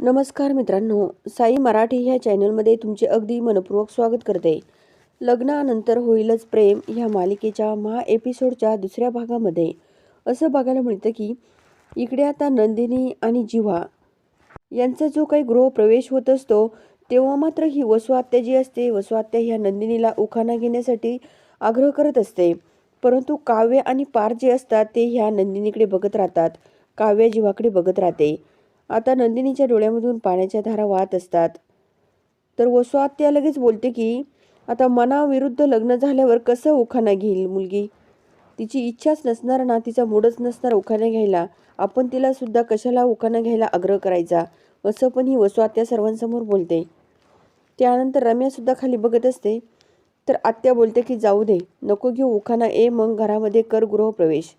नमस्कार मित्रांनो साई मराठी ह्या चॅनलमध्ये तुमचे अगदी मनपूर्वक स्वागत करते. लग्नानंतर होईलच प्रेम ह्या मालिकेच्या महा एपिसोडच्या दुसऱ्या भागामध्ये. असं बघायला मिळतं की इकडे आता नंदिनी आणि जिव्हा यांचा जो काही गृहप्रवेश होत असतो तेव्हा मात्र ही वसुआत्या जी असते वसुआत्या ह्या नंदिनीला उखाणा घेण्यासाठी आग्रह करत असते. परंतु काव्य आणि पार जे असतात ते ह्या नंदिनीकडे बघत राहतात काव्य जिवाकडे बघत राहते. आता नंदिनीच्या डोळ्यामधून पाण्याच्या धारा वाहत असतात. तर वसुआत्या लगेच बोलते की आता मनाविरुद्ध लग्न झाल्यावर कसं उखाणा घेईल मुलगी? तिची इच्छाच नसणार ना तिचा मूडच नसणार उखाणा घ्यायला. आपण तिला सुद्धा कशाला उखाणा घ्यायला आग्रह करायचा? असं पण ही वसुआत्या सर्वांसमोर बोलते. त्यानंतर रम्यासुद्धा खाली बघत असते. तर आत्या बोलते की जाऊ दे नको घेऊ उखाणा. ए मग घरामध्ये कर गृहप्रवेश.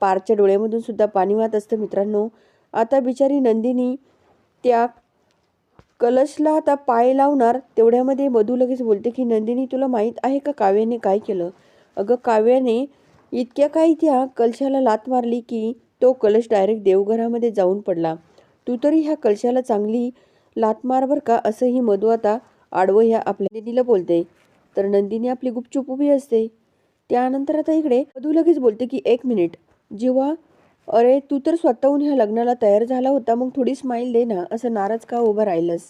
पारच्या डोळ्यामधून सुद्धा पाणी वाहत असतं मित्रांनो. आता बिचारी नंदिनी त्या कलशला आता पाय लावणार तेवढ्यामध्ये मधू लगेच बोलते की नंदिनी तुला माहीत आहे का काव्याने काय केलं? अगं काव्याने इतक्या काही त्या कलशाला लात मारली की तो कलश डायरेक्ट देवघरामध्ये जाऊन पडला. तू तरी ह्या कलशाला चांगली लात मार बर का असंही मधू आता आडवं ह्या आपल्या नंदिनीला बोलते. तर नंदिनी आपली गुपचूप उभी असते. त्यानंतर आता इकडे मधू लगेच बोलते की एक मिनिट जेव्हा अरे तू तर स्वतःहून ह्या लग्नाला तयार झाला होता मग थोडी स्माईल दे ना असं नाराज का उभं राहिलंस?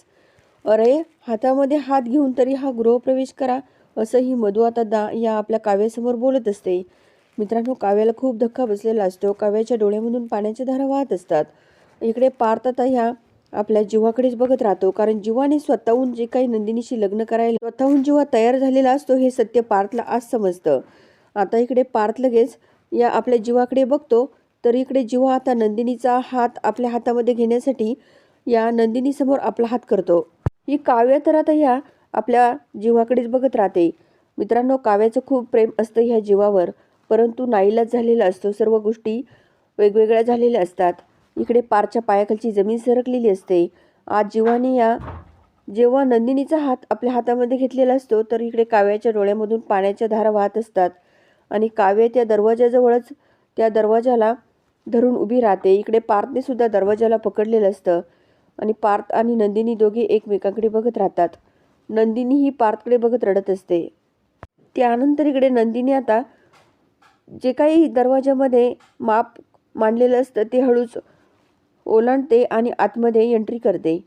अरे हातामध्ये हात घेऊन तरी हा गृहप्रवेश करा असंही मधू आता दा या आपल्या काव्यासमोर बोलत असते. मित्रांनो काव्याला खूप धक्का बसलेला असतो. काव्याच्या डोळ्यामधून पाण्याच्या धारा वाहत असतात. इकडे पार्थ आता ह्या आपल्या जीवाकडेच बघत राहतो कारण जीवाने स्वतःहून जे काही नंदिनीशी लग्न करायला स्वतःहून जेव्हा तयार झालेला असतो हे सत्य पार्थला आज समजतं. आता इकडे पार्थ लगेच या आपल्या जीवाकडे बघतो. तर इकडे जीवा आता नंदिनीचा हात आपल्या हातामध्ये घेण्यासाठी या नंदिनीसमोर आपला हात करतो. ही काव्य तर आता ह्या आपल्या जीवाकडेच बघत राहते. मित्रांनो काव्याचं खूप प्रेम असतं ह्या जीवावर परंतु नाईलाज झालेला असतो. सर्व गोष्टी वेगवेगळ्या झालेल्या असतात. इकडे पारच्या पायाखालची जमीन सरकलेली असते. आज जीवाने या जेव्हा नंदिनीचा हात आपल्या हातामध्ये घेतलेला असतो तर इकडे काव्याच्या डोळ्यामधून पाण्याच्या धारा वाहत असतात. आणि काव्य त्या दरवाजाजवळच त्या दरवाजाला धरून उभी राहते. इकडे पार्थने सुद्धा दरवाजाला पकडलेलं असतं आणि पार्थ आणि नंदिनी दोघे एकमेकांकडे बघत राहतात. नंदिनी ही पार्थकडे बघत रडत असते. त्यानंतर इकडे नंदिनी आता जे काही दरवाजामध्ये माप मांडलेलं असतं ते हळूच ओलांडते आणि आतमध्ये एंट्री करते.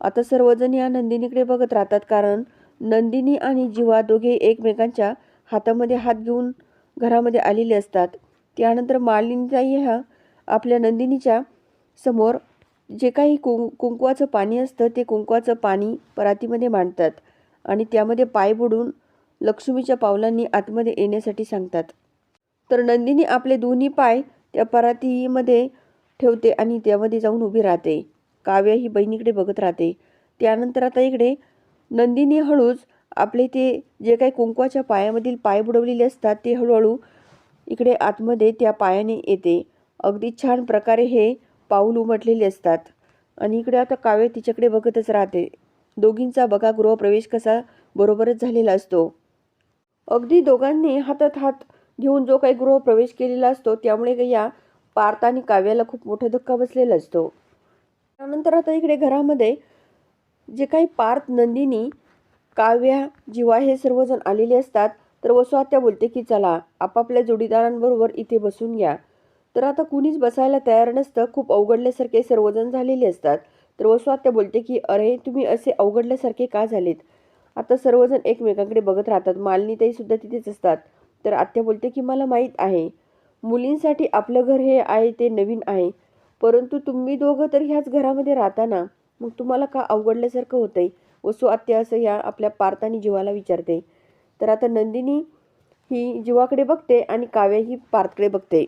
आता सर्वजण या नंदिनीकडे बघत राहतात कारण नंदिनी आणि जीवा दोघे एकमेकांच्या हातामध्ये हात घेऊन घरामध्ये आलेले असतात. त्यानंतर मालिनीताई ह्या आपल्या नंदिनीच्या समोर जे काही कुं कुंकवाचं पाणी असतं ते कुंकवाचं पाणी परातीमध्ये मांडतात आणि त्यामध्ये पाय बुडून लक्ष्मीच्या पावलांनी आतमध्ये येण्यासाठी सांगतात. तर नंदिनी आपले दोन्ही पाय त्या परातीमध्ये ठेवते आणि त्यामध्ये जाऊन उभी राहते. काव्य ही बहिणीकडे बघत राहते. त्यानंतर आता इकडे नंदिनी हळूच आपले ते जे काही कुंकवाच्या पायामधील पाय बुडवलेले असतात ते हळूहळू इकडे आतमध्ये त्या पायाने येते. अगदी छान प्रकारे हे पाऊल उमटलेले असतात. आणि इकडे आता काव्य तिच्याकडे बघतच राहते. दोघींचा बघा गृहप्रवेश कसा बरोबरच झालेला असतो. अगदी दोघांनी हातात हात घेऊन जो काही गृहप्रवेश केलेला असतो त्यामुळे या पार्थ आणि काव्याला खूप मोठा धक्का बसलेला असतो. त्यानंतर आता इकडे घरामध्ये जे काही पार्थ नंदिनी काव्या जीवा हे सर्वजण आलेले असतात. तर वसुआत्या बोलते की चला आपापल्या जोडीदारांबरोबर इथे बसून घ्या. तर आता कुणीच बसायला तयार नसतं खूप अवघडल्यासारखे सर्वजण झालेले असतात. तर वसुआत्या बोलते की अरे तुम्ही असे अवघडल्यासारखे का झालेत? आता सर्वजण एकमेकांकडे बघत राहतात. मालिनीताई सुद्धा तिथेच असतात. तर आत्या बोलते की मला माहीत आहे. मुलींसाठी आपलं घर हे आहे ते नवीन आहे. परंतु तुम्ही दोघं तर ह्याच घरामध्ये राहता ना? मग तुम्हाला का अवघडल्यासारखं होतंय? वसू आत्या असं ह्या आपल्या पार्थानी जीवाला विचारते. तर आता नंदिनी ही जीवाकडे बघते आणि काव्य ही पार्थकडे बघते.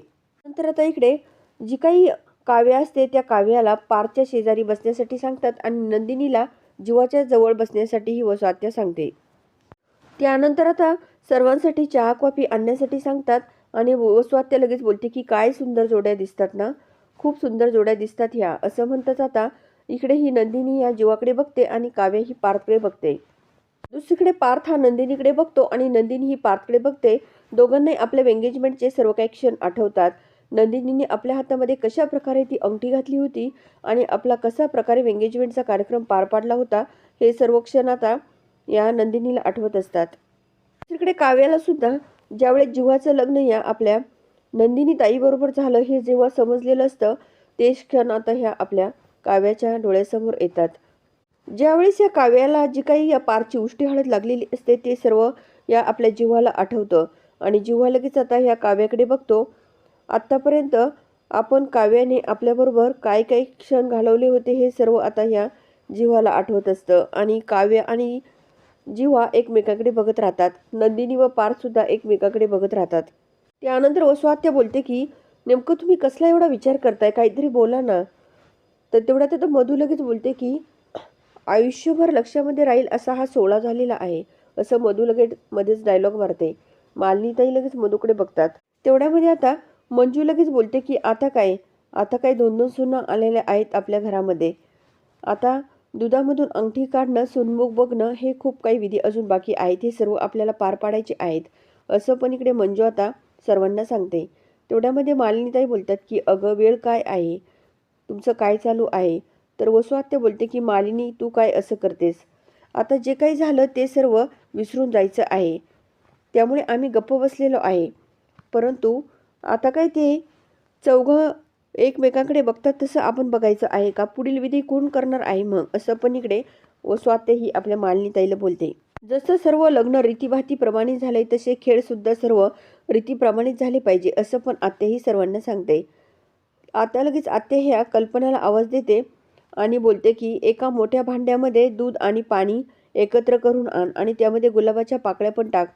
नंतर आता इकडे जी काही काव्य असते त्या काव्याला पार्थच्या शेजारी बसण्यासाठी सांगतात आणि नंदिनीला जीवाच्या जवळ बसण्यासाठी ही वसू सांगते. त्यानंतर आता सर्वांसाठी चहा कॉफी आणण्यासाठी सांगतात आणि वसुआत्या लगेच बोलते की काय सुंदर जोड्या दिसतात ना? खूप सुंदर जोड्या दिसतात ह्या. असं म्हणतात आता इकडे ही नंदिनी या जीवाकडे बघते आणि काव्य ही पार्थकडे बघते. दुसरीकडे पार्थ हा नंदिनीकडे बघतो आणि नंदिनी ही पार्थकडे बघते. दोघांनाही आपल्या एंगेजमेंटचे सर्व काही क्षण आठवतात. नंदिनीने आपल्या हातामध्ये कशा प्रकारे ती अंगठी घातली होती आणि आपला कसा प्रकारे एंगेजमेंटचा कार्यक्रम पार पाडला होता हे सर्व क्षण आता या नंदिनीला आठवत असतात. दुसरीकडे काव्याला सुद्धा ज्यावेळेस जीवाचं लग्न या आपल्या नंदिनी ताईबरोबर झालं हे जेव्हा समजलेलं असतं ते क्षण आता ह्या आपल्या काव्याच्या डोळ्यासमोर येतात. ज्यावेळेस या काव्याला जी काही या पारची उष्टी हळद लागलेली असते ते सर्व या आपल्या जीवाला आठवतं. आणि जीवा लगेच आता ह्या काव्याकडे बघतो आत्तापर्यंत आपण काव्याने आपल्याबरोबर काय काय क्षण घालवले होते हे सर्व आता ह्या जीवाला आठवत असतं. आणि काव्य आणि जीवा एकमेकाकडे बघत राहतात. नंदिनी व पारसुद्धा एकमेकाकडे बघत राहतात. त्यानंतर वसुआत्या बोलते की नेमकं तुम्ही कसला एवढा विचार करताय? काहीतरी बोला ना. तर तेवढ्या तर मधू लगेच बोलते की आयुष्यभर लक्षामध्ये राहील असा हा सोहळा झालेला आहे असं मधू लगेच मध्येच डायलॉग मारते. मालिनीताई लगेच मधूकडे बघतात. तेवढ्यामध्ये आता मंजू लगेच बोलते की आता काय? आता काय दोन दोन सुना आलेल्या आहेत आपल्या घरामध्ये. आता दुधामधून अंगठी काढणं सुनमुख बघणं हे खूप काही विधी अजून बाकी आहेत. हे सर्व आपल्याला पार पाडायचे आहेत. असं पण इकडे मंजू आता सर्वांना सांगते. तेवढ्यामध्ये मालिनीताई बोलतात की अगं वेळ काय आहे? तुमचं काय चालू आहे? तर वसुआत्या बोलते की मालिनी तू काय असं करतेस? आता जे काही झालं ते सर्व विसरून जायचं आहे. त्यामुळे आम्ही गप्प बसलेलो आहे. परंतु आता काय ते चौघं एकमेकांकडे बघतात तसं आपण बघायचं आहे का? पुढील विधी कोण करणार आहे मग? असं पण इकडे वसुआत्या ही आपल्या मालिनीताईला बोलते. जसं सर्व लग्न रीतीभातीप्रमाणे झाले तसे खेळसुद्धा सर्व रीतीप्रमाणेच झाले पाहिजे असं पण आत्याही सर्वांना सांगते. आता लगेच आत्या ह्या कल्पनाला आवाज देते. आणि बोलते की एका मोठ्या भांड्यामध्ये दूध आणि पाणी एकत्र करून आण आणि त्यामध्ये गुलाबाच्या पाकळ्या पण टाक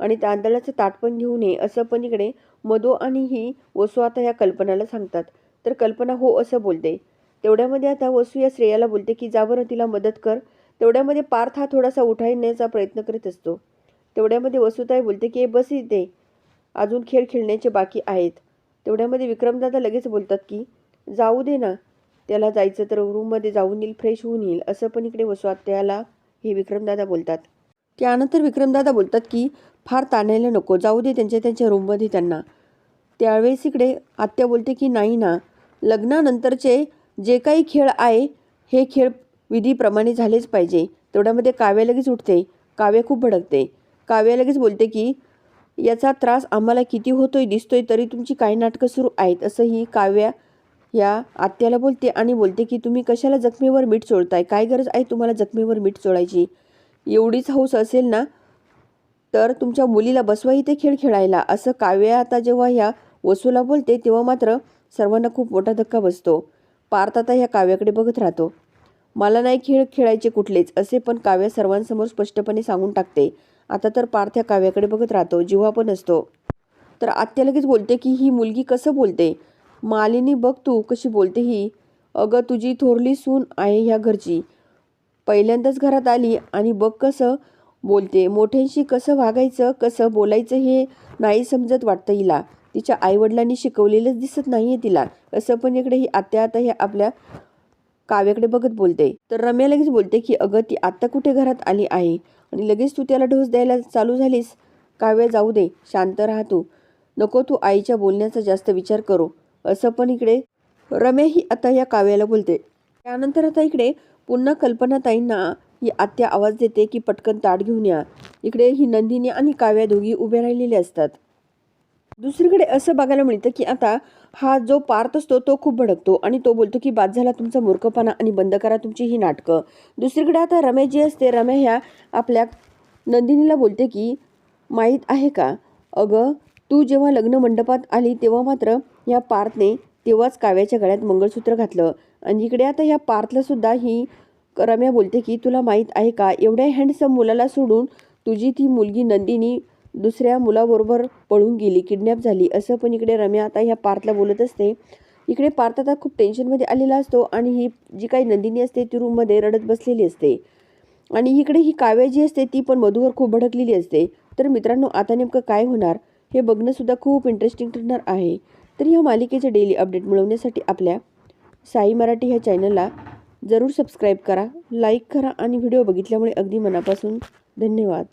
आणि तांदळाचं ताट पण घेऊन ये असं पण इकडे मधो आणि ही वसू आता ह्या कल्पनाला सांगतात. तर कल्पना हो असं बोलते. तेवढ्यामध्ये आता वसू या श्रेयाला बोलते की जा बरं तिला मदत कर. तेवढ्यामध्ये पार्थ हा थोडासा उठायण्याचा प्रयत्न करीत असतो. तेवढ्यामध्ये वसुताई बोलते की "ए, बस इथे. अजून खेळ खेळण्याचे बाकी आहेत. तेवढ्यामध्ये विक्रमदादा लगेच बोलतात की जाऊ दे ना. त्याला जायचं तर रूममध्ये जाऊन येईल फ्रेश होऊन येईल असं पण इकडे त्याला हे विक्रमदादा बोलतात. त्यानंतर विक्रमदादा बोलतात की फार ताणायला नको जाऊ दे त्यांच्या त्यांच्या रूममध्ये त्यांना. त्यावेळेस इकडे आत्या बोलते की नाही ना लग्नानंतरचे जे काही खेळ आहे हे खेळ विधीप्रमाणे झालेच पाहिजे. तेवढ्यामध्ये काव्य लगेच उठते काव्य खूप भडकते. काव्य लगेच बोलते की याचा त्रास आम्हाला किती होतोय दिसतोय तरी तुमची काही नाटकं सुरू आहेत असं ही काव्या या आत्याला बोलते आणि बोलते की तुम्ही कशाला जखमेवर मीठ चोळताय? काय गरज आहे तुम्हाला जखमेवर मीठ चोळायची? एवढीच हौस असेल ना तर तुमच्या मुलीला बसवा इथे खेळ खेळायला. असं काव्य आता जेव्हा ह्या वसूला बोलते तेव्हा मात्र सर्वांना खूप मोठा धक्का बसतो. पार्थ आता ह्या काव्याकडे बघत राहतो. मला नाही खेळ खेळायचे कुठलेच असे पण काव्य सर्वांसमोर स्पष्टपणे सांगून टाकते. आता तर पार्थ ह्या काव्याकडे बघत राहतो जिव्हा पण असतो. तर आत्या लगेच बोलते की ही मुलगी कसं बोलते? मालिनी बघ तू कशी बोलते ही. अगं तुझी थोरली सून आहे ह्या घरची. पहिल्यांदाच घरात आली आणि बघ कसं बोलते. मोठ्यांशी कसं वागायचं कसं बोलायचं हे नाही समजत वाटतं हिला. तिच्या आईवडिलांनी शिकवलेलंच दिसत नाही आहे तिला. असं पण इकडे ही आत्या आता हे आपल्या काव्याकडे बघत बोलते. तर रम्या लगेच बोलते की अगं ती आत्ता कुठे घरात आली आहे? आणि लगेच तू त्याला ढोस द्यायला चालू झालीस. काव्या जाऊ दे. शांत राहा तू. नको तू आईच्या बोलण्याचा जास्त विचार करू. असं पण इकडे रम्या ही आता या काव्याला बोलते. त्यानंतर आता इकडे पुन्हा कल्पनाताईंना ही आत्या आवाज देते की पटकन ताट घेऊन या. इकडे ही नंदिनी आणि काव्या दोघी उभ्या राहिलेल्या असतात. दुसरीकडे असं बघायला मिळतं की आता हा जो पार्थ असतो तो खूप भडकतो आणि तो बोलतो की बाद झाला तुमचा मूर्खपणा आणि बंद करा तुमची ही नाटकं. दुसरीकडे आता रम्या जी असते रम्या ह्या आपल्या नंदिनीला बोलते की माहीत आहे का? अगं तू जेव्हा लग्न मंडपात आली तेव्हा मात्र ह्या पार्थने तेव्हाच काव्याच्या गळ्यात मंगळसूत्र घातलं. आणि इकडे आता ह्या पार्थला सुद्धा ही रम्या बोलते की तुला माहीत आहे का एवढ्या हँडसम मुलाला सोडून तुझी ती मुलगी नंदिनी दुसऱ्या मुलाबरोबर पळून गेली किडनॅप झाली असं पण इकडे रम्या आता ह्या पार्थला बोलत असते. इकडे पार्थ आता खूप टेन्शनमध्ये आलेला असतो आणि ही जी काही नंदिनी असते ती रूममध्ये रडत बसलेली असते. आणि इकडे ही काव्या जी असते ती पण मधुवर खूप भडकलेली असते. तर मित्रांनो आता नेमकं काय होणार? हे बघणंसुद्धा खूप इंटरेस्टिंग ठरणार आहे. तर ह्या मालिकेचे डेली अपडेट मिळवण्यासाठी आपल्या साई मराठी ह्या चॅनलला जरूर सबस्क्राईब करा लाईक करा आणि व्हिडिओ बघितल्यामुळे अगदी मनापासून धन्यवाद.